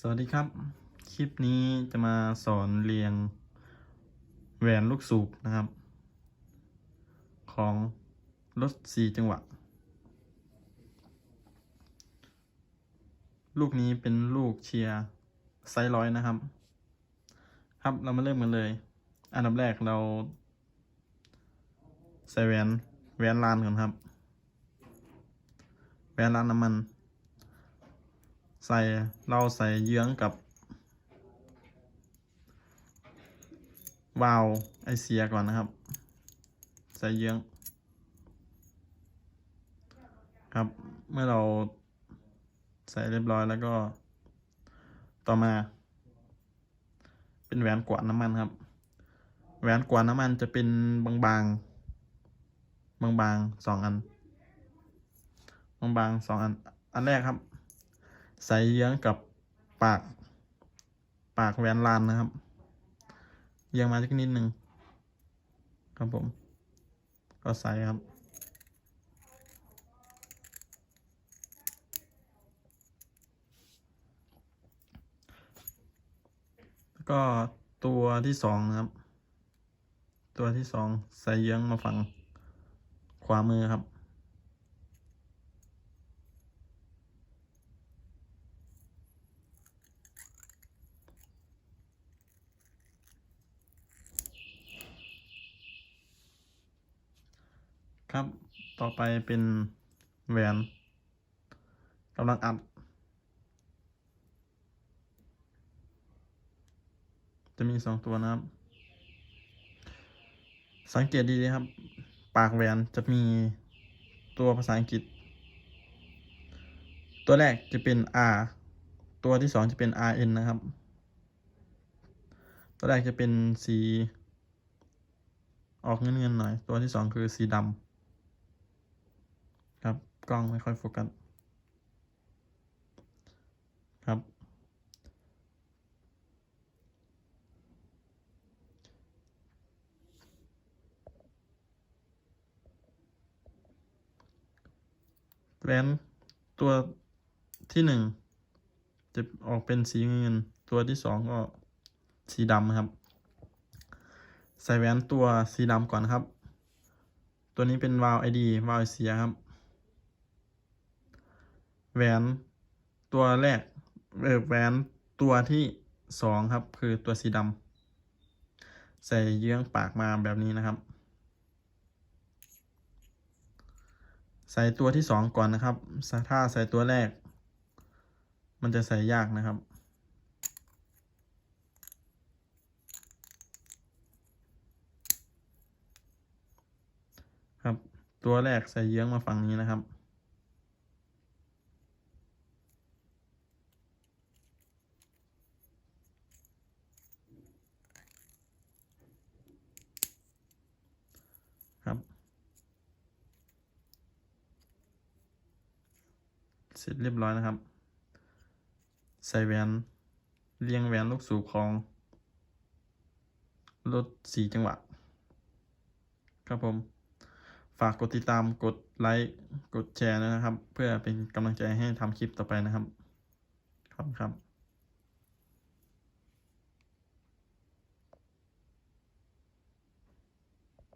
สวัสดีครับ คลิปนี้จะมาสอนเรียงแหวนลูกสูบนะครับ ของรถสี่จังหวะ ลูกนี้เป็นลูกเชียร์ไซร้อยนะครับ ครับเรามาเริ่มกันเลย อันดับแรกเรา ใส่แหวนแหวนลานก่อนครับ แหวนลานน้ำมัน ใส่เราใส่เยื้องกับวาล์วไอเสียก่อนนะครับ ใส่เยื้อง ครับเมื่อเราใส่เรียบร้อยแล้วก็ต่อมา เป็นแหวนกวาดน้ำมันครับ แหวนกวาดน้ำมันจะเป็นบางๆบางๆสองอัน บางๆสองอัน อันแรกครับ ใส่เยื้องกับปาก ปากแหวนลานนะครับเยื้องมาสักนิดหนึ่งครับผม ก็ใส่ครับแล้วก็ตัวที่สองนะครับ ตัวที่สองใส่เยื้องมาฝั่งขวามือครับ ครับ ต่อไปเป็นแหวนกำลังอัด จะมีสองตัวนะครับ สังเกตดีๆครับ ปากแหวนจะมีตัวภาษาอังกฤษ ตัวแรกจะเป็น R ตัวที่สองจะเป็น RN นะครับ ตัวแรกจะเป็นสี ออกเงินๆหน่อย ตัวที่สองคือสีดำ ครับ กล้องไม่ค่อยโฟกัสครับ แหวนตัวที่หนึ่งจะออกเป็นสีเงิน ตัวที่สองก็สีดำครับ ใส่แหวนตัวสีดำก่อนครับ ตัวนี้เป็นวาล์วไอดีวาล์วเสียครับ แหวนตัวแรกเออแหวนตัวที่สองครับ คือตัวสีดำใส่เยื้องปากมาแบบนี้นะครับ ใส่ตัวที่สองก่อนนะครับถ้าใส่ตัวแรก มันจะใส่ยากนะครับครับ ตัวแรกใส่เยื้องมาฝั่งนี้นะครับครับ เส ร็จเรียบร้อยนะครับ ใส่แหวนเรียงแหวนลูกสูบของรถสีจังหวะ ครับผม ฝากกดติดตามกดไลค์กดแชร์นะครับ เพื่อเป็นกำลังใจให้ทำคลิปต่อไปนะครับ ขอบคุณครับ